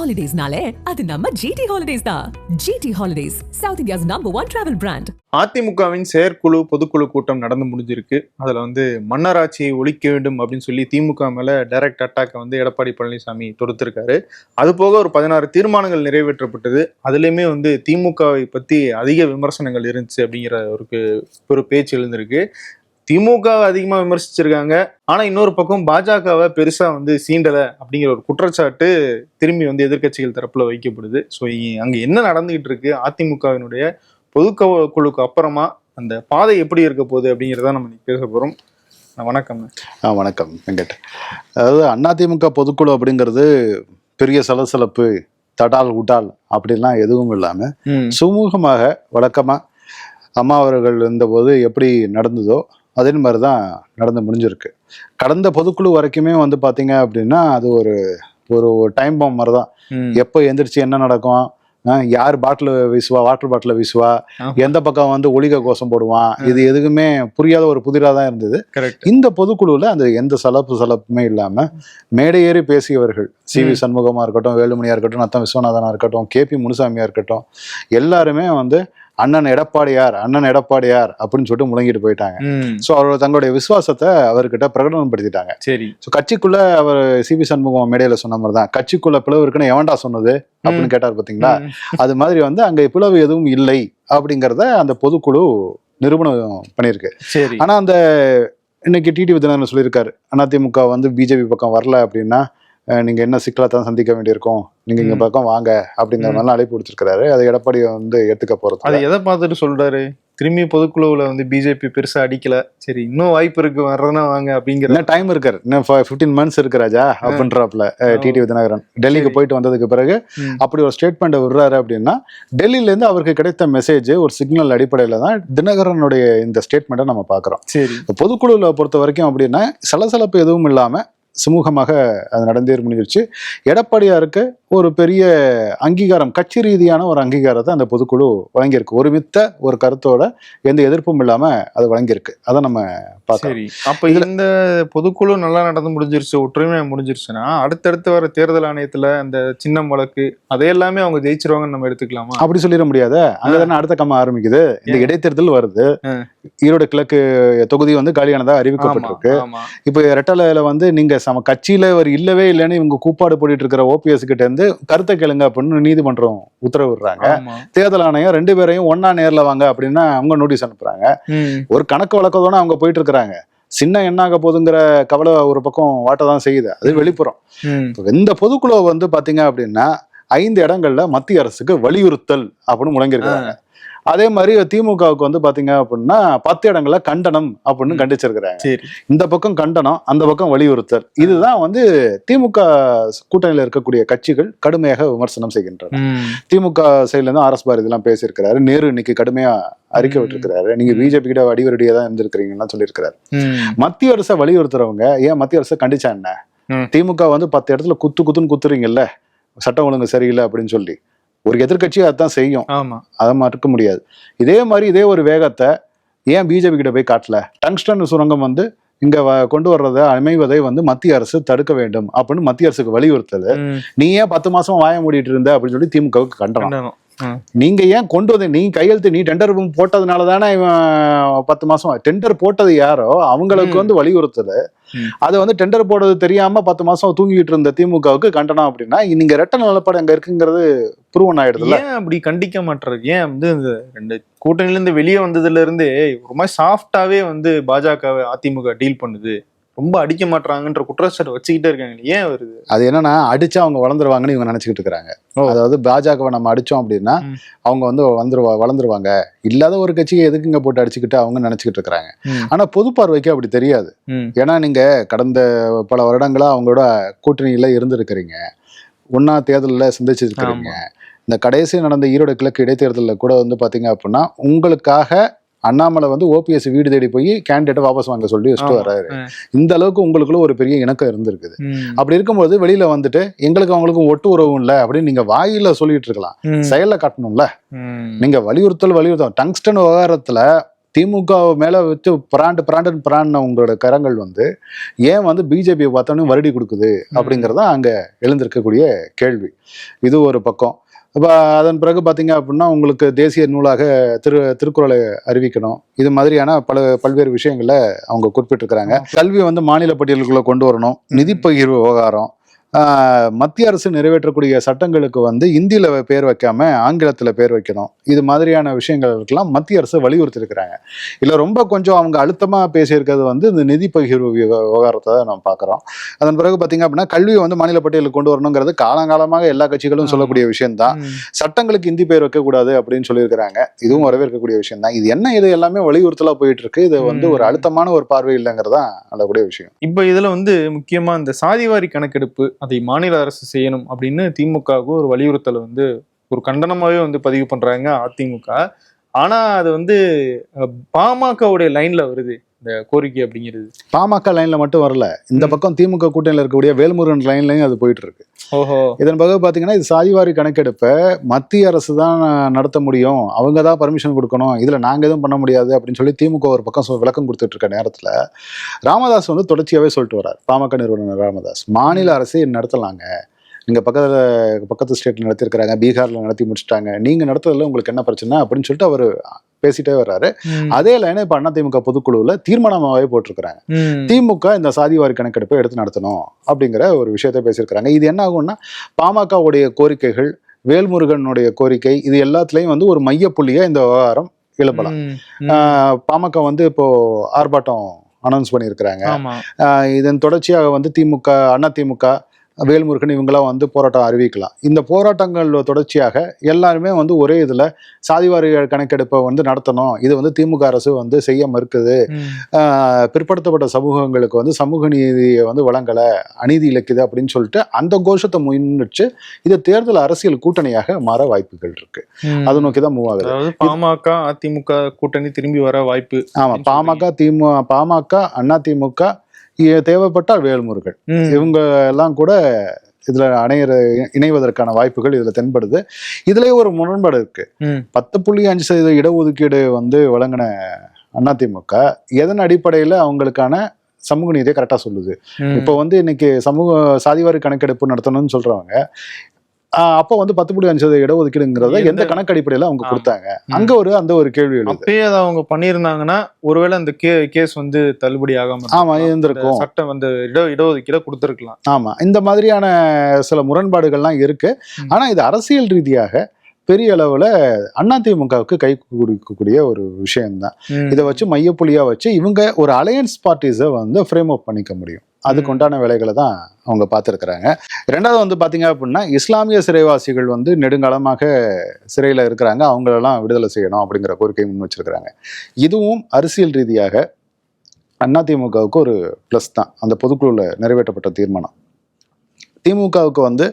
ஹாலிடேஸ்னாலே அது நம்ம ஜிடி ஹாலிடேஸ் தான். GT holidays south India's number one travel brand அதிமுகவின் செயற்குழு பொதுக்குழு கூட்டம் நடந்து முடிஞ்சிருக்கு. அதுல வந்து மன்னராட்சியை ஒழிக்க வேண்டும் அப்படின்னு சொல்லி திமுக மேல டைரக்ட் அட்டாக்கை வந்து எடப்பாடி பழனிசாமி தொடுத்திருக்காரு. அது போக ஒரு பதினாறு தீர்மானங்கள் நிறைவேற்றப்பட்டது. அதுலயுமே வந்து திமுகவை பத்தி அதிக விமர்சனங்கள் இருந்துச்சு அப்படிங்கிற ஒரு ஒரு பேச்சு எழுந்திருக்கு. திமுக அதிகமா விமர்சிச்சிருக்காங்க. ஆனா இன்னொரு பக்கம் பாஜகவை பெருசா வந்து சீண்டல அப்படிங்கிற ஒரு குற்றச்சாட்டு திரும்பி வந்து எதிர்க்கட்சிகள் தரப்புல வைக்கப்படுது. ஸோ அங்க என்ன நடந்துகிட்டு இருக்கு? அதிமுகவினுடைய பொதுக்குழுக்கு அப்புறமா அந்த பாதை எப்படி இருக்க போகுது அப்படிங்கிறத நம்ம பேச போறோம். வணக்கம். ஆ வணக்கம். வெங்கட். அதாவது அதிமுக பொதுக்குழு அப்படிங்கிறது பெரிய சலசலப்பு தடால் உடால் அப்படிலாம் எதுவும் இல்லாமல் சுமூகமாக வழக்கமாக அம்மா அவர்கள் இருந்தபோது எப்படி நடந்ததோ அதே மாதிரி தான் நடந்து முடிஞ்சிருக்கு. கடந்த பொதுக்குழு வரைக்குமே வந்து பார்த்தீங்க அப்படின்னா அது ஒரு ஒரு டைம் பாம் மாதிரி தான் எப்போ எந்திரிச்சு என்ன நடக்கும்? யார் பாட்டில் வீசுவா? Water bottle வீசுவா. எந்த பக்கம் வந்து ஒளிக கோஷம் போடுவான்? இது எதுக்குமே புரியாத ஒரு புதிராக தான் இருந்தது இந்த பொதுக்குழுவில் அந்த எந்த சலப்பு சலப்புமே இல்லாம மேடையேறி பேசியவர்கள் சி வி சண்முகமா இருக்கட்டும் வேலுமணியா இருக்கட்டும் நத்தம் விஸ்வநாதனா இருக்கட்டும் கே பி முனுசாமியா இருக்கட்டும் எல்லாருமே வந்து அண்ணன் எடப்பாடியார் அண்ணன் எடப்பாடியார் அப்படின்னு சொல்லிட்டு முழங்கிட்டு போயிட்டாங்க. ஸோ அவர் தங்களுடைய விசுவாசத்தை அவர்கிட்ட பிரகடனப்படுத்திட்டாங்க. சரி. ஸோ கட்சிக்குள்ள அவர் சி வி சண்முகம் மேடையில சொன்ன மாதிரி தான் கட்சிக்குள்ள பிளவு இருக்குன்னு எவன்டா சொன்னது அப்படின்னு கேட்டார் பாத்தீங்களா. அது மாதிரி வந்து அங்க பிளவு எதுவும் இல்லை அப்படிங்கிறத அந்த பொதுக்குழு நிரூபணம் பண்ணியிருக்கு. சரி. ஆனா அந்த இன்னைக்கு டிடி வித்யானந்தன் சொல்லியிருக்காரு அதிமுக வந்து பிஜேபி பக்கம் வரல அப்படின்னா அஹ், நீங்க என்ன சிக்கலை தான் சந்திக்க வேண்டியிருக்கும்? நீங்க இங்க. பக்கம் வாங்க அப்படிங்கிற மாதிரிலாம் அழைப்பு கொடுத்துருக்காரு அதை எடப்பாடி வந்து ஏத்துக்க அதை போறது எதை பார்த்துட்டு சொல்றாரு? திரும்பி பொதுக்குழுவுல வந்து பிஜேபி பெருசா அடிக்கல. சரி இன்னும் வாய்ப்பு இருக்கு வர்றதுனா வாங்க அப்படிங்கிற டைம் இருக்காரு இன்னும் ஃபிஃப்டீன் மந்த்ஸ் இருக்கு ராஜா அப்படின்றாப்ல டிடி வித்யநகரன் டெல்லிக்கு. போயிட்டு வந்ததுக்கு பிறகு. அப்படி ஒரு ஸ்டேட்மெண்ட் விடுறாரு அப்படின்னா டெல்லியில இருந்து அவருக்கு கிடைத்த மெசேஜ் ஒரு சிக்னல் அடிப்படையில தான் தினகரனுடைய இந்த ஸ்டேட்மெண்ட்டை நம்ம பார்க்குறோம். சரி. பொதுக்குழுவில் பொறுத்த வரைக்கும் அப்படின்னா சலசலப்பு எதுவும் இல்லாம சுமூகமாக அது நடந்தேறி முடிஞ்சிருச்சு எடப்பாடியாருக்கு ஒரு பெரிய அங்கீகாரம் கட்சி ரீதியான ஒரு அங்கீகாரத்தை அந்த பொதுக்குழு வழங்கியிருக்கு. ஒருமித்த ஒரு கருத்தோட எந்த எதிர்ப்பும் இல்லாம அது வழங்கியிருக்கு. அதை நம்ம பார்க்கலாம். அப்ப இந்த பொதுக்குழு நல்லா நடந்து முடிஞ்சிருச்சு ஒற்றுமையா முடிஞ்சிருச்சுன்னா அடுத்தடுத்து வர தேர்தல் ஆணையத்துல அந்த சின்னம் வழக்கு அதையெல்லாமே அவங்க ஜெயிச்சிருவாங்கன்னு நம்ம எடுத்துக்கலாமா? அப்படி சொல்லிட முடியாத. அங்கதானே அடுத்த கம்மா ஆரம்பிக்குது. இந்த? இடைத்தேர்தல் வருது. ஈரோடு கிழக்கு தொகுதி வந்து காலியானதா அறிவிக்கப்பட்டிருக்கு. இப்போ ரெட்டலையில வந்து நீங்க சம கட்சியில அவர் இல்லவே இல்லைன்னு இவங்க கூப்பாடு போட்டுட்டு இருக்கிற ஓபிஎஸ் கிட்ட இருந்து கருத்தை கேளுங்க அப்படின்னு நீதிமன்றம் உத்தரவு விடுறாங்க ஆமா. தேர்தல் ஆணையம் ரெண்டு பேரையும் ஒண்ணா நேர்ல வாங்க அப்படின்னா அவங்க நோட்டீஸ் அனுப்புறாங்க. ஒரு கணக்கு வழக்கத்தோட அவங்க போயிட்டு இருக்கிறாங்க. சின்ன எண்ணாக போகுதுங்கிற கவலை ஒரு பக்கம் வாட்ட தான் செய்யுது. அது வெளிப்புறம். இந்த பொதுக்குழு வந்து பாத்தீங்க அப்படின்னா ஐந்து இடங்கள்ல மத்திய அரசுக்கு வலியுறுத்தல் அப்படின்னு முழங்கியிருக்காங்க அதே மாதிரி திமுகவுக்கு வந்து பாத்தீங்க அப்படின்னா பத்து இடங்கள்ல கண்டனம் அப்படின்னு. கண்டிச்சிருக்கிறாங்க. சரி. இந்த பக்கம் கண்டனம் அந்த பக்கம் வலியுறுத்தல். இதுதான் வந்து திமுக கூட்டணியில் இருக்கக்கூடிய கட்சிகள் கடுமையாக விமர்சனம் செய்கின்றன. திமுக சைட்ல இருந்து ஆர் எஸ் பாரதி எல்லாம் பேசியிருக்கிறாரு. நேரு இன்னைக்கு கடுமையா அறிக்கை. விட்டுருக்கிறாரு. நீங்க பிஜேபி கிட்ட அடிவரடியா தான் இருந்திருக்கிறீங்கன்னு சொல்லியிருக்கிறாரு. மத்திய அரசை வலியுறுத்துறவங்க ஏன் மத்திய அரசை கண்டிச்சா என்ன. திமுக வந்து பத்து இடத்துல குத்து குத்துன்னு குத்துறீங்கல்ல சட்டம் ஒழுங்கு சரியில்லை அப்படின்னு சொல்லி. ஒரு எதிர்க்கட்சி அதான் செய்யும். அதை மறுக்க முடியாது. இதே மாதிரி இதே ஒரு வேகத்தை ஏன் பிஜேபி கிட்ட போய் காட்டல? டங்ஸ்டன் சுரங்கம் வந்து இங்க கொண்டு வர்றதை அமைவதை வந்து மத்திய அரசு தடுக்க வேண்டும் அப்படின்னு மத்திய அரசுக்கு வலியுறுத்தல். ம், நீ ஏன் பத்து மாசம் வாய மூடிட்டு இருந்த அப்படின்னு சொல்லி திமுகவுக்கு கண்டனம். நீங்க ஏன் கொண்டு வந்து நீ கையெழுத்து நீ டெண்டர் போட்டதுனால தானே இவன் பத்து மாசம்? டெண்டர் போட்டது யாரோ? அவங்களுக்கு. வந்து வலியுறுத்தல். ம். அது வந்து டெண்டர் போடுறது தெரியாம பத்து மாசம் தூங்கிட்டு இருந்த திமுகவுக்கு கண்டனம் அப்படின்னா நீங்க ரெட்ட நிலப்பாடு அங்க இருக்குங்கிறது ப்ரூவன் ஆயிடுதுல்ல? ஏன் அப்படி கண்டிக்க மாட்டாரு ஏன் வந்து இந்த ரெண்டு கூட்டணில இருந்து வெளியே வந்ததுல இருந்தே ஒரு மாதிரி சாஃப்டாவே வந்து பாஜக அதிமுக டீல் பண்ணுது. ரொம்ப அடிக்க மாட்டாங்கன்ற குற்றச்சாட்டு வச்சுக்கிட்டே இருக்காங்க. ஏன் வருது? அது என்னன்னா அடிச்சா அவங்க வளர்ந்துருவாங்கன்னு இவங்க நினைச்சுக்கிட்டு இருக்காங்க. அதாவது பாஜகவை நம்ம அடிச்சோம் அப்படின்னா. அவங்க வந்து வளர்ந்துருவா வளர்ந்துருவாங்க. இல்லாத ஒரு கட்சியை எதுக்குங்க போட்டு அடிச்சுக்கிட்டு அவங்க நினைச்சுக்கிட்டு இருக்காங்க ஆனா பொது பார்வைக்கு அப்படி தெரியாது. ஏன்னா நீங்க கடந்த பல வருடங்களா அவங்களோட கூட்டணியில இருந்திருக்கிறீங்க. ஒன்னா தேர்தலில் சிந்திச்சிருக்கிறீங்க. இந்த கடைசி நடந்த ஈரோடு கிழக்கு இடைத்தேர்தலில் கூட வந்து பாத்தீங்க அப்படின்னா உங்களுக்காக அண்ணாமலை வந்து ஓபிஎஸ் வீடு தேடி போய் கேண்டிடேட்டை வாபஸ் வாங்க சொல்லி வச்சுட்டு. வர்றாரு. இந்த அளவுக்கு உங்களுக்குள்ள ஒரு பெரிய இணக்கம் இருந்திருக்குது. அப்படி இருக்கும்போது வெளியில வந்துட்டு எங்களுக்கு அவங்களுக்கும் ஒட்டு உறவும் இல்லை அப்படின்னு நீங்க வாயில சொல்லிட்டு இருக்கலாம். ம், செயல்ல காட்டணும்ல. நீங்க வலியுறுத்தல் வலியுறுத்தல். டங்ஸ்டன் விவகாரத்துல திமுக மேல வச்சு பிராண்டு பிராண்டுன்னு பிராண்டின உங்களோட கரங்கள் வந்து ஏன் வந்து பிஜேபியை பார்த்தோன்னே வருடி கொடுக்குது அப்படிங்கிறதா அங்க எழுந்திருக்கக்கூடிய கேள்வி. இது ஒரு பக்கம். இப்போ அதன் பிறகு பார்த்தீங்க அப்படின்னா உங்களுக்கு தேசிய நூலாக திரு திருக்குறளை அறிவிக்கணும். இது மாதிரியான பல பல்வேறு விஷயங்களை அவங்க குறிப்பிட்டிருக்கிறாங்க. கல்வி வந்து மாநில பட்டியலுக்குள்ளே கொண்டு வரணும். நிதி பகிர்வு விவகாரம் மத்திய அரசு நிறைவேற்றக்கூடிய சட்டங்களுக்கு வந்து இந்தியில பேர் வைக்காம ஆங்கிலத்துல பேர் வைக்கணும். இது மாதிரியான விஷயங்களுக்கெல்லாம் மத்திய அரசு வலியுறுத்தி இருக்கிறாங்க இல்ல ரொம்ப கொஞ்சம் அவங்க அழுத்தமா பேசியிருக்கிறது வந்து இந்த நிதி பகிர்வு விவ- விவகாரத்தை தான் நம்ம பார்க்குறோம். அதன் பிறகு பார்த்தீங்க அப்படின்னா கல்வியை வந்து மாநில பட்டியலுக்கு கொண்டு வரணுங்கிறது காலங்காலமாக எல்லா கட்சிகளும் சொல்லக்கூடிய விஷயம்தான். சட்டங்களுக்கு இந்தி பேர் வைக்கக்கூடாது அப்படின்னு சொல்லியிருக்கிறாங்க. இதுவும் வரவேற்கக்கூடிய விஷயம் தான் இது என்ன இது எல்லாமே வலியுறுத்தலா போயிட்டு இருக்கு இது வந்து ஒரு. அழுத்தமான ஒரு பார்வை இல்லைங்கிறதா நல்லக்கூடிய விஷயம். இப்ப இதுல வந்து முக்கியமா இந்த சாதிவாரி கணக்கெடுப்பு அதை மாநில அரசு செய்யணும் அப்படின்னு திமுகவுக்கு ஒரு வலியுறுத்தல் வந்து ஒரு கண்டனமாகவே வந்து பதிவு பண்ணுறாங்க அதிமுக. ஆனால் அது வந்து பாமகவுடைய லைனில் வருது. இந்த கோரிக்கை அப்படிங்கிறது. பாமக லைன்ல மட்டும் வரல. இந்த. பக்கம் திமுக கூட்டணியில் இருக்கக்கூடிய வேல்முருகன் லைன்லயும் அது போயிட்டு இருக்கு. ஓஹோ. இதன் பிறகு பாத்தீங்கன்னா இது சாதிவாரி கணக்கெடுப்பை மத்திய அரசு தான் நடத்த முடியும். அவங்க தான் பர்மிஷன் கொடுக்கணும். இதுல நாங்க எதுவும் பண்ண முடியாது அப்படின்னு சொல்லி திமுக ஒரு பக்கம் விளக்கம் கொடுத்துட்டு இருக்க நேரத்துல ராமதாஸ் வந்து தொடர்ச்சியாவே சொல்லிட்டு வர்றார். பாமக நிறுவனர் ராமதாஸ் மாநில அரசே நடத்தலாங்க. நீங்க பக்கத்துல பக்கத்து ஸ்டேட்ல நடத்திருக்கிறாங்க பீகார்ல நடத்தி முடிச்சிட்டாங்க. நீங்க நடத்துறதுல உங்களுக்கு என்ன பிரச்சனை அப்படின்னு சொல்லிட்டு அவர் பேசிட்டே வர்றாரு. அதே லைனை இப்ப அதிமுக பொதுக்குழுவுல தீர்மானமாவே போட்டிருக்கிறாங்க. திமுக இந்த சாதிவாரி கணக்கெடுப்பை எடுத்து நடத்தணும் அப்படிங்கிற ஒரு விஷயத்தை பேசியிருக்கிறாங்க. இது என்ன ஆகும்னா பாமகவுடைய கோரிக்கைகள் வேல்முருகனுடைய கோரிக்கை இது எல்லாத்துலயும் வந்து ஒரு மையப்புள்ளியா இந்த விவகாரம் எழுப்பலாம். பாமக வந்து இப்போ ஆர்ப்பாட்டம் அனௌன்ஸ் பண்ணியிருக்கிறாங்க. இதன் தொடர்ச்சியாக வந்து திமுக அண்ணா திமுக வேல்முருகன் இவங்கெல்லாம் வந்து போராட்டம் அறிவிக்கலாம். இந்த போராட்டங்கள் தொடர்ச்சியாக எல்லாருமே வந்து ஒரே இதுல சாதிவாரி கணக்கெடுப்பை வந்து நடத்தணும். இது வந்து திமுக அரசு வந்து செய்ய மறுக்குது. பிற்படுத்தப்பட்ட சமூகங்களுக்கு வந்து சமூக நீதியை வந்து வழங்கல அநீதி இழைக்குது அப்படின்னு சொல்லிட்டு அந்த கோஷத்தை முன்னிச்சு இது தேர்தல் அரசியல் கூட்டணியாக மாற வாய்ப்புகள் இருக்கு. அதை நோக்கி தான் மூவ் ஆகுது. பாமக அதிமுக கூட்டணி திரும்பி வர வாய்ப்பு ஆமா அப்படின்னு பாமக திமுக பாமக அண்ணா திமுக தேவைப்பட்டால் வேல்முருகன். இவங்க எல்லாம் கூட இதுல அணையிற இணைவதற்கான வாய்ப்புகள் இதுல தென்படுது இதுலயே ஒரு முரண்பாடு இருக்கு. பத்து புள்ளி அஞ்சு சதவீத இடஒதுக்கீடு வந்து வழங்கின அதிமுக எதன் அடிப்படையில அவங்களுக்கான சமூக நீதியை கரெக்டா சொல்லுது. இப்போ வந்து இன்னைக்கு சமூக சாதிவாரி கணக்கெடுப்பு நடத்தணும்னு சொல்றவங்க அப்போ வந்து பத்து புள்ளி அஞ்சு சதவீத இடஒதுக்கீடுங்கிறத எந்த- கணக்கு அடிப்படையில அவங்க. கொடுத்தாங்க. அங்க ஒரு அந்த ஒரு கேள்வி அப்பயே அதை அவங்க பண்ணியிருந்தாங்கன்னா ஒருவேளை அந்த கே கேஸ் வந்து தள்ளுபடி ஆகாம ஆமா. இருந்திருக்கும். சட்டம் வந்து இட இடஒதுக்கீட கொடுத்துருக்கலாம். ஆமா இந்த மாதிரியான சில முரண்பாடுகள்லாம் இருக்கு. ஆனா இது அரசியல் ரீதியாக பெரிய அளவுல அதிமுகவுக்கு கை கொடுக்கக்கூடிய ஒரு விஷயம்தான். இதை வச்சு மையப்புள்ளியா வச்சு இவங்க ஒரு அலையன்ஸ் பார்ட்டிஸை வந்து ஃப்ரேம் அப் பண்ணிக்க முடியும். அதுக்கு. உண்டான வேலைகளை தான் அவங்க பார்த்துருக்குறாங்க. ரெண்டாவது வந்து பாத்தீங்க அப்படின்னா இஸ்லாமிய சிறைவாசிகள் வந்து நெடுங்காலமாக சிறையில் இருக்கிறாங்க. அவங்களெல்லாம் விடுதலை செய்யணும் அப்படிங்கிற கோரிக்கை முன் வச்சிருக்கிறாங்க. இதுவும் அரசியல் ரீதியாக அதிமுகவுக்கு ஒரு ப்ளஸ் தான். அந்த பொதுக்குழுவில் நிறைவேற்றப்பட்ட தீர்மானம். திமுகவுக்கு வந்து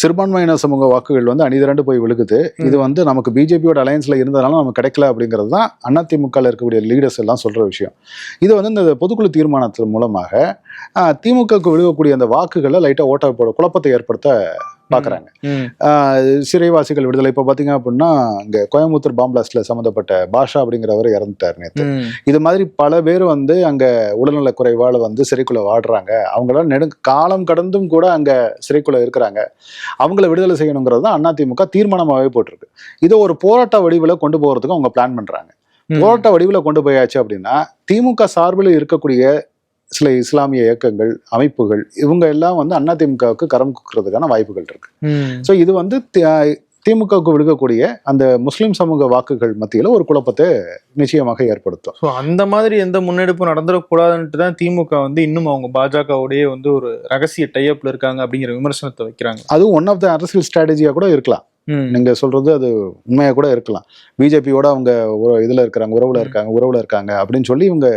சிறுபான்மையின சமூக வாக்குகள் வந்து அணிதிரண்டு போய் விழுகுது. இது வந்து நமக்கு பிஜேபியோட அலையன்ஸ்ல இருந்ததுனால நமக்கு கிடைக்கல அப்படிங்கிறது தான் அதிமுகவில் இருக்கக்கூடிய லீடர்ஸ் எல்லாம் சொல்ற விஷயம். இது வந்து இந்த பொதுக்குழு தீர்மானத்தின் மூலமாக திமுகவுக்கு விழுகக்கூடிய அந்த வாக்குகளை லைட்டா ஓட்ட போட குழப்பத்தை ஏற்படுத்த ஆஹ், சிறைவாசிகள் விடுதலை. இப்போ பார்த்தீங்க அப்படின்னா இங்க கோயம்புத்தூர் பாம்பிளாஸ்ட்ல சம்மந்தப்பட்ட பாஷா அப்படிங்கிறவர் இறந்துட்டார் நேற்று. இது மாதிரி பல பேர் வந்து அங்க உடல்நல குறைவால வந்து சிறைக்குள்ள வாடுறாங்க. அவங்களாம் நெடு காலம் கடந்தும் கூட அங்க சிறைக்குள்ள இருக்கிறாங்க. அவங்கள விடுதலை செய்யணுங்கிறது தான் அதிமுக தீர்மானமாகவே போட்டிருக்கு. இதை ஒரு போராட்ட வடிவில் கொண்டு போகிறதுக்கு அவங்க பிளான் பண்றாங்க. போராட்ட வடிவில் கொண்டு போயாச்சு அப்படின்னா திமுக சார்பில் இருக்கக்கூடிய சில இஸ்லாமிய இயக்கங்கள் அமைப்புகள் இவங்க எல்லாம் வந்து அதிமுகவுக்கு கரம் குக்கிறதுக்கான வாய்ப்புகள் இருக்கு. ஸோ இது வந்து திமுகவுக்கு விழுகக்கூடிய அந்த முஸ்லிம் சமூக வாக்குகள் மத்தியில ஒரு குழப்பத்தை நிச்சயமாக ஏற்படுத்தும் So, அந்த மாதிரி எந்த முன்னெடுப்பும் நடந்துடக்கூடாதுன்ட்டு தான் திமுக வந்து இன்னும் அவங்க பாஜகவுடைய வந்து ஒரு ரகசிய டைப்ல இருக்காங்க அப்படிங்கிற விமர்சனத்தை வைக்கிறாங்க அதுவும் ஒன் ஆஃப் த அரசியல் ஸ்ட்ராட்டஜியா கூட இருக்கலாம். நீங்க சொல்றது அது உண்மையா கூட இருக்கலாம் பிஜேபியோட அவங்க ஒரு இதுல இருக்காங்க உறவுல. இருக்காங்க உறவுல இருக்காங்க அப்படின்னு சொல்லி இவங்க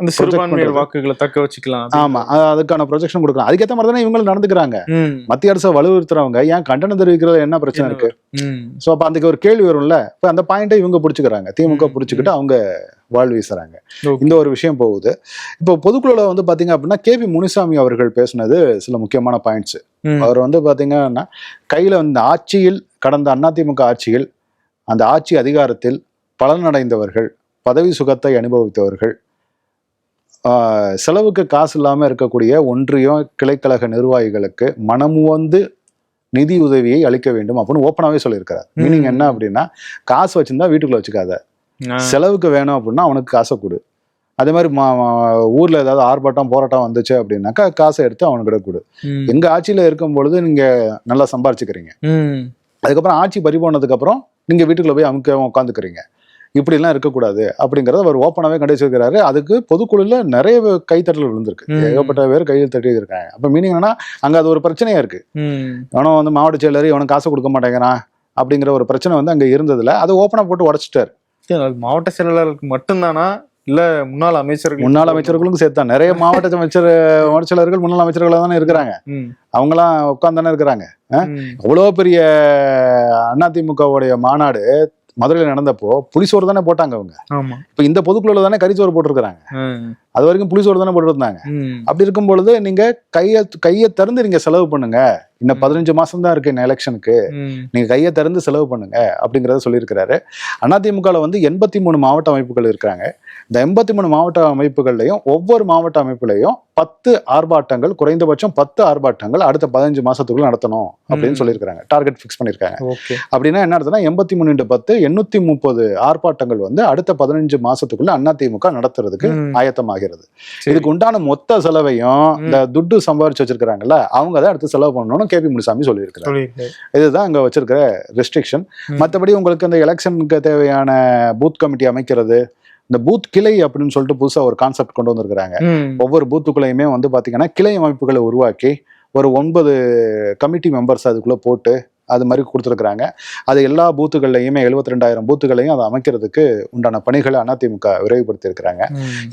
அந்த சிறுபான்மையர். வாக்குகளை தக்க வச்சுக்கலாம் ஆமா அதுக்கான ப்ரொஜெக்ஷன் கொடுக்கலாம் அதுக்கேற்ற மாதிரி தானே இவங்களும் நடந்துக்கிறாங்க. மத்திய அரசை வலுவுறுத்துறவங்க ஏன் கண்டனம் தெரிவிக்கிறதுல என்ன பிரச்சனை இருக்கு. ஸோ அப்போ அதுக்கு ஒரு கேள்வி வரும்ல இப்போ அந்த பாயிண்ட்டை இவங்க பிடிச்சிக்கிறாங்க திமுக பிடிச்சிக்கிட்டு அவங்க வாழ் வீசுறாங்க. இந்த ஒரு விஷயம் போகுது இப்போ பொதுக்குழுல வந்து பாத்தீங்க அப்படின்னா கேபி முனிசாமி அவர்கள் பேசுனது சில முக்கியமான பாயிண்ட்ஸ். அவர் வந்து பாத்தீங்கன்னா கையில வந்து ஆட்சியில் கடந்த அதிமுக ஆட்சியில் அந்த ஆட்சி அதிகாரத்தில் பலனடைந்தவர்கள் பதவி சுகத்தை அனுபவித்தவர்கள் ஆஹ், செலவுக்கு காசு இல்லாமல் இருக்கக்கூடிய ஒன்றியம் கிளைக்கழக நிர்வாகிகளுக்கு மனமுவந்து நிதி உதவியை அளிக்க வேண்டும் அப்படின்னு ஓப்பனாகவே சொல்லியிருக்கிறார். மீனிங் என்ன அப்படின்னா காசு வச்சிருந்தா வீட்டுக்குள்ள வச்சுக்காத. செலவுக்கு வேணும் அப்படின்னா அவனுக்கு காசை கொடு. அதே மாதிரி மா- ஊர்ல ஏதாவது ஆர்ப்பாட்டம் போராட்டம் வந்துச்சு அப்படின்னாக்கா காசை எடுத்து அவனுக்கிட்ட கொடு. ம். எங்க ஆட்சியில இருக்கும் பொழுது நீங்க நல்லா சம்பாரிச்சுக்கிறீங்க. அதுக்கப்புறம் ஆட்சி பறி போனதுக்கு அப்புறம் நீங்க வீட்டுக்குள்ள போய் அமுக்க உட்காந்துக்கிறீங்க இப்படிலாம் இருக்கக்கூடாது அப்படிங்கறத அவர் ஓப்பனாவே கண்டிச்சிருக்கிறாரு அதுக்கு பொதுக்குழுல நிறைய கைத்தட்டல் விழுந்திருக்கு. ஏகப்பட்ட பேர் கையில் தட்டி இருக்காங்க. அப்ப மீனிங் என்னன்னா அங்க அது ஒரு பிரச்சனையா இருக்கு. ம். அவனும் வந்து மாவட்ட செயலர் இவனுக்கு காசு கொடுக்க மாட்டேங்கிறான் அப்படிங்கிற ஒரு பிரச்சனை வந்து அங்க இருந்ததுல. அதை ஓப்பனா போட்டு உடச்சிட்டாரு. மாவட்ட செயலாளருக்கு மட்டும்தானா? இல்ல முன்னாள் அமைச்சர்கள். முன்னாள் அமைச்சர்களுக்கும் சேர்த்தா நிறைய மாவட்ட அமைச்சர் செயலர்கள் முன்னாள் அமைச்சர்களாக தானே இருக்கிறாங்க. அவங்களாம் உட்காந்து தானே இருக்கிறாங்க. அவ்வளோ பெரிய அதிமுகவுடைய மாநாடு மதுரையில் நடந்தப்போ புலிசோறு தானே போட்டாங்க அவங்க. இப்போ இந்த பொதுக்குழுல தானே கறிச்சோறு போட்டிருக்கிறாங்க. அது வரைக்கும் புலிசோறு தானே போட்டுருந்தாங்க. அப்படி இருக்கும் பொழுது நீங்க கையை கையை திறந்து நீங்க செலவு பண்ணுங்க. இன்னும் பதினஞ்சு மாசம் தான் இருக்கு இந்த எலெக்ஷனுக்கு. நீங்க கையை திறந்து செலவு பண்ணுங்க அப்படிங்கறத சொல்லியிருக்கிறாரு. அதிமுகவில் வந்து எண்பத்தி மூணு மாவட்ட அமைப்புகள் இருக்காங்க இந்த எண்பத்தி மூணு மாவட்ட அமைப்புகள்லையும் ஒவ்வொரு மாவட்ட அமைப்புலையும் பத்து ஆர்ப்பாட்டங்கள் குறைந்தபட்சம் பத்து ஆர்ப்பாட்டங்கள் அடுத்த பதினஞ்சு மாசத்துக்குள்ள நடத்தணும் அப்படின்னு. சொல்லியிருக்காங்க டார்கெட் ஃபிக்ஸ் பண்ணியிருக்காங்க அப்படின்னா என்ன அர்த்தம்னா எண்பத்தி மூணு இன்ட்டு பத்து எண்ணூத்தி முப்பது ஆர்ப்பாட்டங்கள் வந்து அடுத்த பதினஞ்சு மாசத்துக்குள்ள அதிமுக நடத்துறதுக்கு. ஆயத்தமாகிறது. இதுக்கு உண்டான மொத்த செலவையும் இந்த துட்டு சம்பாரிச்சு வச்சிருக்காங்கல்ல அவங்க தான் அடுத்து செலவு பண்ணணும்னு கேபி முனுசாமி சொல்லியிருக்கிறார் சொல்லியிருக்காரு. இதுதான் அங்க வச்சிருக்கிற ரெஸ்ட்ரிக்ஷன். மற்றபடி உங்களுக்கு இந்த எலெக்ஷனுக்கு தேவையான பூத் கமிட்டி அமைக்கிறது இந்த பூத் கிளை அப்படின்னு சொல்லிட்டு புதுசா ஒரு கான்செப்ட் கொண்டு வந்திருக்கிறாங்க. ஒவ்வொரு பூத்துக்குள்ளேயுமே வந்து பாத்தீங்கன்னா கிளை அமைப்புகளை உருவாக்கி ஒரு ஒன்பது கமிட்டி மெம்பர்ஸ் அதுக்குள்ள போட்டு அது மாதிரி கொடுத்துருக்குறாங்க. அது எல்லா பூத்துகள்லையுமே எழுபத்தி ரெண்டாயிரம் பூத்துகளையும் அதை அமைக்கிறதுக்கு உண்டான பணிகளை அதிமுக விரைவுபடுத்தி இருக்கிறாங்க.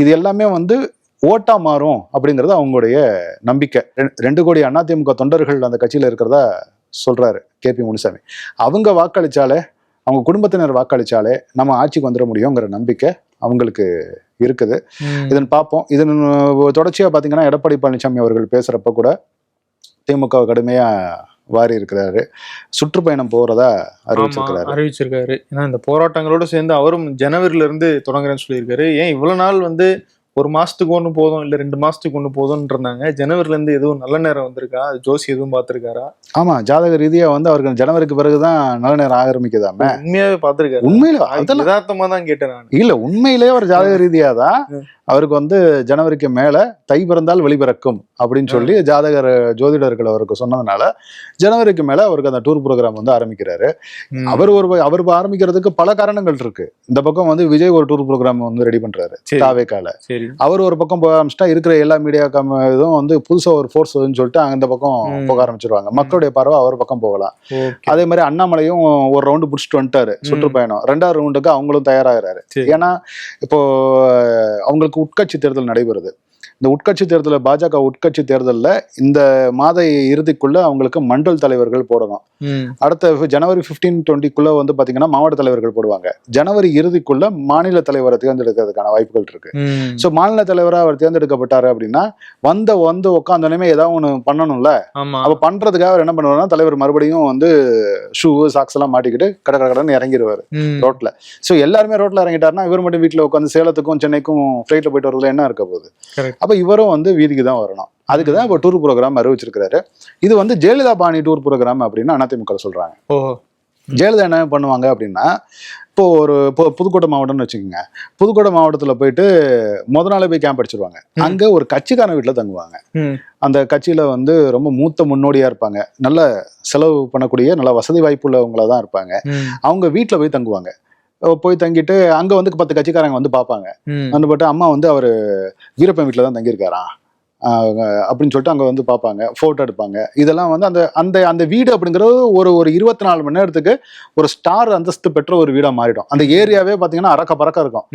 இது எல்லாமே வந்து ஓட்டா மாறும் அப்படிங்கிறது அவங்களுடைய நம்பிக்கை. ரெண்டு கோடி அதிமுக தொண்டர்கள் அந்த கட்சியில இருக்கிறதா சொல்றாரு கே பி முனுசாமி. அவங்க வாக்களிச்சாலே அவங்க குடும்பத்தினர் வாக்களிச்சாலே நம்ம ஆட்சிக்கு வந்துட முடியுங்கிற நம்பிக்கை அவங்களுக்கு இருக்குது. இதன் பார்ப்போம். இதன் தொடர்ச்சியா பாத்தீங்கன்னா எடப்பாடி பழனிசாமி அவர்கள் பேசுறப்ப கூட திமுக கடுமையா வாரி இருக்கிறாரு. சுற்றுப்பயணம் போறதா ஆமா, அறிவிச்சிருக்கிறாரு அறிவிச்சிருக்காரு. ஏன்னா இந்த போராட்டங்களோட சேர்ந்து அவரும் ஜனவரில இருந்து தொடங்குறேன்னு சொல்லியிருக்காரு. ஏன் இவ்வளவு நாள் வந்து ஒரு மாசத்துக்கு ஒண்ணு போதும் இல்ல ரெண்டு மாசத்துக்கு ஒண்ணு போதும்னு இருந்தாங்க. ஜனவரில இருந்து எதுவும் நல்ல நேரம் வந்திருக்கா? ஜோசி எதுவும் பார்த்திருக்காரா? ஆமா ஜாதக ரீதியா வந்து அவருக்கு ஜனவரிக்கு பிறகுதான் நல்ல நேரம் ஆரம்பிக்குதாமே உண்மையாவே பார்த்திருக்காரு? உண்மையில அதெல்லாம் யதார்த்தமா தான் கேட்டேன் நான். இல்ல உண்மையிலேயே ஒரு ஜாதக ரீதியா தான். அவருக்கு வந்து ஜனவரிக்கு மேல தை பிறந்தால் வெளிபிறக்கும் அப்படின்னு சொல்லி ஜாதகர் ஜோதிடர்கள் அவருக்கு சொன்னதுனால ஜனவரிக்கு மேல அவருக்கு அந்த டூர் ப்ரோக்ராம் வந்து ஆரம்பிக்கிறாரு. அவர் ஒரு அவர் ஆரம்பிக்கிறதுக்கு பல காரணங்கள் இருக்கு. இந்த பக்கம் வந்து விஜய் ஒரு டூர் ப்ரோக்ராம் வந்து ரெடி பண்றாரு. தாவேக்கால. அவர் ஒரு பக்கம் போக ஆரம்பிச்சிட்டா இருக்கிற எல்லா மீடியா கம் இதுவும் வந்து புதுசா ஒரு ஃபோர்ஸ் சொல்லிட்டு அந்த பக்கம். போக ஆரம்பிச்சிருவாங்க. மக்களுடைய பார்வை அவர் பக்கம் போகலாம். அதே மாதிரி அண்ணாமலையும் ஒரு ரவுண்டு பிடிச்சிட்டு வந்துட்டாரு சுற்றுப்பயணம். ரெண்டாவது ரவுண்டுக்கு அவங்களும் தயாராகிறாரு. ஏன்னா இப்போ அவங்களுக்கு உட்கட்சி தேர்தல் நடைபெறுது. இந்த உட்கட்சி தேர்தலில் பாஜக உட்கட்சி தேர்தலில் இந்த மாத இறுதிக்குள்ள அவங்களுக்கு மண்டல் தலைவர்கள் போடணும். அடுத்த ஜனவரி ஃபிஃப்டீன் டுவெண்ட்டிக்குள்ள வந்து பாத்தீங்கன்னா மாவட்ட தலைவர்கள் போடுவாங்க ஜனவரி இறுதிக்குள்ள மாநில தலைவரை தேர்ந்தெடுக்கிறதுக்கான வாய்ப்புகள் இருக்கு. ஸோ மாநில தலைவராக அவர் தேர்ந்தெடுக்கப்பட்டாரு அப்படின்னா வந்த வந்து உட்காந்தோடனே ஏதாவது ஒன்று பண்ணணும்ல அப்ப பண்றதுக்காக அவர் என்ன பண்ணுவாருன்னா தலைவர் மறுபடியும் வந்து ஷூ சாக்ஸ் எல்லாம் மாட்டிக்கிட்டு கட கட கடன்னு இறங்கிடுவாரு. ரோட்ல சோ எல்லாருமே ரோட்ல இறங்கிட்டாருன்னா இவர் மட்டும் வீட்டுல உட்காந்து சேலத்துக்கும் சென்னைக்கும் ஃபிளைட்ல போயிட்டு வரதுல என்ன இருக்க போகுது. அப்ப இவரும் வந்து வீதிக்கு தான் வரணும். அதுக்கு தான் இப்போ டூர் ப்ரோக்ராம் அறிவிச்சிருக்கிறாரு. இது வந்து ஜெயலலிதா பாணி டூர் ப்ரோக்ராம் அப்படின்னு அதிமுக சொல்றாங்க. ஓ. ஜெயலலிதா என்ன பண்ணுவாங்க அப்படின்னா இப்போ ஒரு இப்போ புதுக்கோட்டை மாவட்டம்னு வச்சுக்கோங்க. புதுக்கோட்டை மாவட்டத்துல போயிட்டு முத நாளே போய் கேம்ப் அடிச்சிருவாங்க. அங்க ஒரு கட்சிக்காரன் வீட்டுல தங்குவாங்க. அந்த கட்சியில வந்து ரொம்ப மூத்த முன்னோடியா இருப்பாங்க. நல்ல செலவு பண்ணக்கூடிய நல்ல வசதி வாய்ப்புள்ளவங்களா தான் இருப்பாங்க. அவங்க வீட்டில் போய் தங்குவாங்க. போய் தங்கிட்டு அங்க வந்து பத்து கட்சிக்காரங்க வந்து பார்ப்பாங்க. வந்து போட்டு அம்மா வந்து அவர் வீரப்பன் வீட்டில் தான் தங்கியிருக்காராம். அப்படின்னு சொல்லிட்டு அங்க வந்து பார்ப்பாங்க போட்டோ எடுப்பாங்க. இதெல்லாம் வந்து அந்த அந்த அந்த வீடு அப்படிங்கிறது ஒரு ஒரு இருபத்தி நாலு மணி நேரத்துக்கு ஒரு ஸ்டார் அந்தஸ்து பெற்ற ஒரு வீடா மாறிடும். அந்த ஏரியாவே பாத்தீங்கன்னா அரக்க பறக்க இருக்கும்.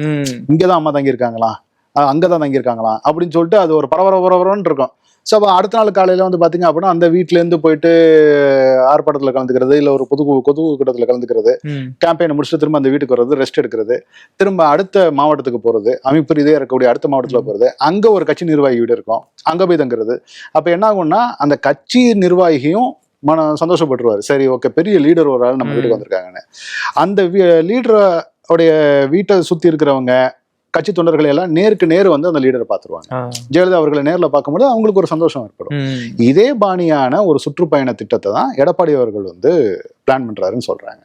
இங்கதான் அம்மா தங்கியிருக்காங்களா அஹ் அங்கதான் தங்கியிருக்காங்களா அப்படின்னு சொல்லிட்டு அது ஒரு பரபர பரபரன்னு இருக்கும். ஸோ அப்போ அடுத்த நாள் காலையில வந்து பாத்தீங்க அப்படின்னா அந்த வீட்ல இருந்து போயிட்டு ஆர்ப்பாட்டத்துல கலந்துக்கிறது இல்ல ஒரு பொது பொது கூட்டத்துல கலந்துக்கிறது. கேம்பெயினை முடிச்சுட்டு திரும்ப அந்த வீட்டுக்கு வர்றது ரெஸ்ட் எடுக்கிறது திரும்ப அடுத்த மாவட்டத்துக்கு போறது அமைப்பு ரீதியாக இருக்கக்கூடிய அடுத்த மாவட்டத்துல போறது அங்க ஒரு கட்சி நிர்வாகி வீடு இருக்கும் அங்க போய் தங்குறது அப்ப என்ன ஆகும்னா அந்த கட்சி நிர்வாகியும் மன சந்தோஷப்பட்டுருவாரு சரி ஓகே பெரிய லீடர் ஒரு ஆள் நம்ம. வீட்டுக்கு வந்திருக்காங்கன்னு அந்த லீடரை அவருடைய வீட்டை சுத்தி இருக்கிறவங்க கட்சி தொண்டர்களை எல்லாம் நேருக்கு நேர் வந்து அந்த லீடரை பார்த்துருவாங்க. ஜெயலலிதா அவர்களை நேர்ல பார்க்கும்போது அவங்களுக்கு ஒரு சந்தோஷம் ஏற்படும். இதே பாணியான ஒரு சுற்றுப்பயண திட்டத்தை தான் எடப்பாடி அவர்கள் வந்து பிளான் பண்றாருன்னு சொல்றாங்க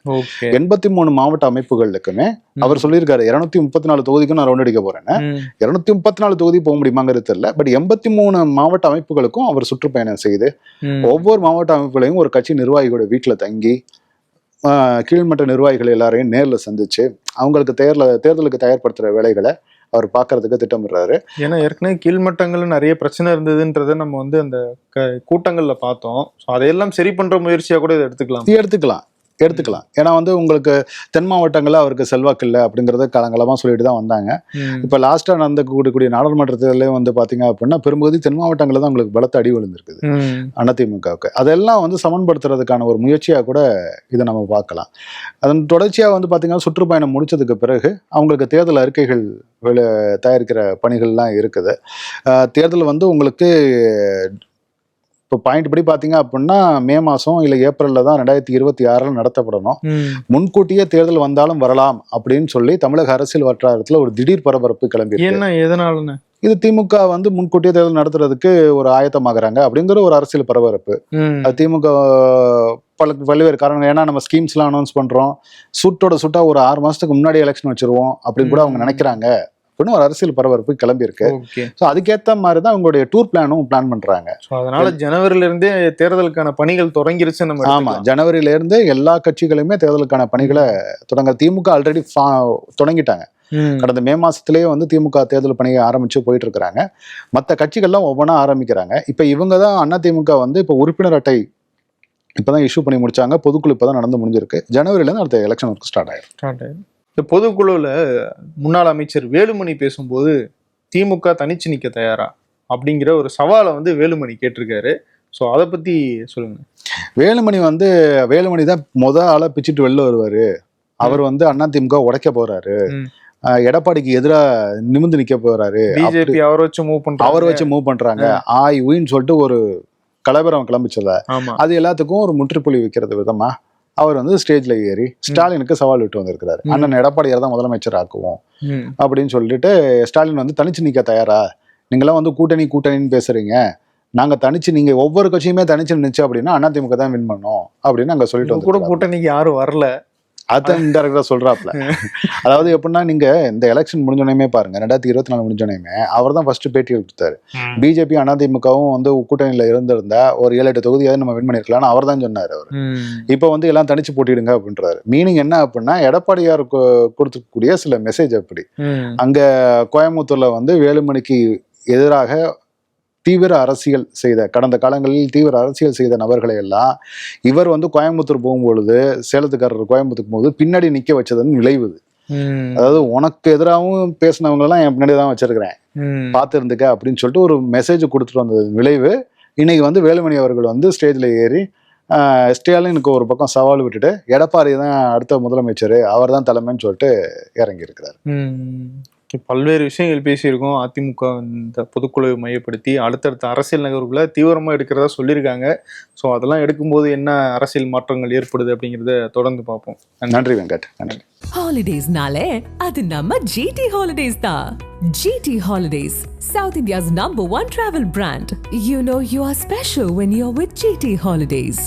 எண்பத்தி மூணு மாவட்ட அமைப்புகளுக்குமே அவர் சொல்லியிருக்காரு இருநூத்தி முப்பத்தி நாலு தொகுதிக்கும் நான் ரவுண்ட் அடிக்க போறேன் ம். இருநூத்தி முப்பத்தி நாலு தொகுதி போக முடியுமாங்கிறது தெரியல பட் எண்பத்தி மூணு மாவட்ட அமைப்புகளுக்கும் அவர் சுற்றுப்பயணம் செய்து. ஒவ்வொரு மாவட்ட அமைப்புகளையும் ஒரு கட்சி நிர்வாகிகளோட வீட்டுல தங்கி கீழ்மட்ட நிர்வாகிகள் எல்லாரையும் நேர்ல சந்திச்சு அவங்களுக்கு தேர்ல தேர்தலுக்கு தயார்படுத்துற வேலைகளை அவர் பார்க்கறதுக்கு திட்டமிடுறாரு. ஏன்னா ஏற்கனவே கீழ்மட்டங்கள்ல நிறைய பிரச்சனை இருந்ததுன்றதை நம்ம வந்து அந்த கூட்டங்கள்ல பார்த்தோம். ஸோ அதையெல்லாம் சரி பண்ற முயற்சியா கூட இதை எடுத்துக்கலாம். எடுத்துக்கலாம். எடுத்துக்கலாம். ஏன்னா வந்து உங்களுக்கு தென் மாவட்டங்கள்ல அவருக்கு செல்வாக்கு இல்லை அப்படிங்கறத காலங்காலமா சொல்லிட்டு தான் வந்தாங்க. இப்ப லாஸ்டா நடந்த கூடிய நாடாளுமன்ற தேர்தலே வந்து பாத்தீங்க அப்படின்னா பெரும்பகுதி தென் மாவட்டங்கள்ல தான் உங்களுக்கு பலத்த அடி விழுந்திருக்குது. அதிமுகவுக்கு அதெல்லாம் வந்து சமன்படுத்துறதுக்கான ஒரு முயற்சியா கூட இதை நம்ம பார்க்கலாம். அதன் தொடர்ச்சியா வந்து பாத்தீங்கன்னா சுற்றுப்பயணம் முடிச்சதுக்கு பிறகு அவங்களுக்கு தேர்தல் அறிக்கைகள் தயாரிக்கிற பணிகள்லாம் இருக்குது. தேர்தல் வந்து உங்களுக்கு இப்போ பாயிண்ட் படி பார்த்தீங்க அப்படின்னா மே மாதம் இல்லை ஏப்ரலில் தான் ரெண்டாயிரத்தி இருபத்தி ஆறில் நடத்தப்படணும். முன்கூட்டியே தேர்தல் வந்தாலும் வரலாம் அப்படின்னு சொல்லி தமிழக அரசியல் வட்டாரத்தில் ஒரு திடீர் பரபரப்பு கிளம்பி என்ன எதனாலன்னு? இது திமுக வந்து முன்கூட்டியே தேர்தல் நடத்துறதுக்கு ஒரு ஆயத்தமாகறாங்க அப்படிங்கிற ஒரு அரசியல் பரபரப்பு. அது திமுக பல பல்வேறு காரணங்கள். ஏன்னா நம்ம ஸ்கீம்ஸ்லாம் அனௌன்ஸ் பண்றோம். சுட்டோட சுட்டா ஒரு ஆறு மாசத்துக்கு முன்னாடி எலெக்ஷன் வச்சிருவோம் அப்படின்னு கூட அவங்க. நினைக்கிறாங்க. அப்படின்னு ஒரு அரசியல் பரபரப்பு கிளம்பி இருக்கு ஓகே. ஸோ அதுக்கேற்ற மாதிரி தான் அவங்களுடைய டூர் பிளானும் பிளான் பண்றாங்க. ஸோ அதனால ஜனவரில இருந்தே தேர்தலுக்கான பணிகள் தொடங்கிருச்சு நம்ம ஆமா இருந்து எல்லா கட்சிகளுமே தேர்தலுக்கான பணிகளை தொடங்க திமுக ஆல்ரெடி தொடங்கிட்டாங்க. கடந்த மே மாசத்திலேயே வந்து திமுக தேர்தல் பணியை ஆரம்பிச்சு போயிட்டு இருக்கிறாங்க மற்ற கட்சிகள்லாம் ஒவ்வொன்றா ஆரம்பிக்கிறாங்க. இப்போ இவங்க தான் அண்ணா திமுக வந்து இப்போ உறுப்பினர் அட்டை இப்பதான் இஷ்யூ பண்ணி முடிச்சாங்க. பொதுக்குழு இப்பதான் நடந்து முடிஞ்சிருக்கு. ஜனவரியிலேருந்து அடுத்த எலெக்ஷன் ஒர்க் ஸ்டார்ட் ஆயிரும். Start ஆயிடும். இந்த பொதுக்குழுல முன்னாள் அமைச்சர் வேலுமணி பேசும்போது திமுக தனிச்சு நிக்க தயாரா? அப்படிங்கிற ஒரு சவாலை வந்து வேலுமணி கேட்டிருக்காரு. ஸோ அதை பத்தி சொல்லுங்க. வேலுமணி வந்து வேலுமணி தான் முத ஆளா பிச்சுட்டு வெளில வருவாரு. அவர் வந்து அண்ணா திமுக உடைக்க போறாரு. எடப்பாடிக்கு எதிரா நிமிந்து நிக்க போறாரு. பிஜேபி அவரை வச்சு மூவ் பண்றாங்க. அவர் வச்சு மூவ் பண்றாங்க. ஆய் ஊயின்னு சொல்லிட்டு ஒரு கலவரம் கிளம்பிச்சல. ஆமா. அது எல்லாத்துக்கும் ஒரு முற்றுப்புள்ளி வைக்கிறது விதமா? அவர் வந்து ஸ்டேஜ்ல ஏறி ஸ்டாலினுக்கு சவால் விட்டு வந்திருக்கிறாரு. அண்ணன் எடப்பாடியார் தான் முதலமைச்சர் ஆக்குவோம். அப்படின்னு சொல்லிட்டு ஸ்டாலின் வந்து தனிச்சு நிக்க தயாரா? நீங்களாம் வந்து கூட்டணி கூட்டணின்னு பேசுறீங்க. நாங்க தனிச்சு நீங்க ஒவ்வொரு கட்சியுமே தனிச்சு நிச்சு அப்படின்னா அதிமுக தான் வின் பண்ணோம் அப்படின்னு அங்க சொல்லிட்டு கூட கூட்டணிக்கு யாரும் வரல. அதான் இன்டெரக்டா சொல்றாப்ல. அதாவது எப்படின்னா நீங்க இந்த எலெக்ஷன் முடிஞ்சோனையுமே பாருங்க ரெண்டாயிரத்தி இருபத்தி நாலு முடிஞ்சோனையுமே அவர் தான் ஃபர்ஸ்ட் பேட்டி கொடுத்தாரு. பிஜேபி அதிமுகவும் வந்து கூட்டணியில இருந்திருந்தா ஒரு ஏழு எட்டு தொகுதியாவது நம்ம வின் பண்ணிருக்கலாம்னு அவர் தான் சொன்னாரு அவர். இப்போ வந்து எல்லாம் தனிச்சு போட்டிடுங்க அப்படின்றாரு. மீனிங் என்ன அப்படின்னா எடப்பாடியார் கு- கொடுக்கக்கூடிய சில மெசேஜ் அப்படி. அங்க கோயம்புத்தூர்ல வந்து வேலுமணிக்கு எதிராக தீவிர அரசியல் செய்த கடந்த காலங்களில் தீவிர அரசியல் செய்த நபர்களை எல்லாம் இவர் வந்து கோயம்புத்தூர் போகும்பொழுது சேலத்துக்காரர் கோயம்புத்தூர் போகும்போது பின்னாடி நிக்க வச்சதன் விளைவு இது. ம். அதாவது உனக்கு எதிராகவும் பேசினவங்க எல்லாம் என் பின்னாடி தான் வச்சிருக்கிறேன் ம். பார்த்து இருந்துக்க அப்படின்னு சொல்லிட்டு ஒரு மெசேஜ் கொடுத்துட்டு வந்தது விளைவு இன்னைக்கு வந்து வேலுமணி அவர்கள் வந்து ஸ்டேஜ்ல ஏறி ஸ்டாலினுக்கு ஒரு பக்கம் சவால் விட்டுட்டு எடப்பாடி தான் அடுத்த முதலமைச்சர் அவர் தான் தலைமைன்னு சொல்லிட்டு இறங்கி இருக்கிறார். பல்வேறு விஷயங்கள் பேசியிருக்கோம். அதிமுக இந்த பொதுக்குழு மையப்படுத்தி அடுத்தடுத்த அரசியல் நகர்வுகளை தீவிரமா எடுக்கிறதா சொல்லியிருக்காங்க. ஸோ அதெல்லாம் எடுக்கும்போது என்ன அரசியல் மாற்றங்கள் ஏற்படுது அப்படிங்கிறத தொடர்ந்து பார்ப்போம். நன்றி. நன்றி வெங்கட். நன்றி. ஹாலிடேஸ்னாலே அது நம்ம ஜிடி ஹாலிடேஸ் தான். GT holidays south India's number one travel brand you know you are special when you are with GT holidays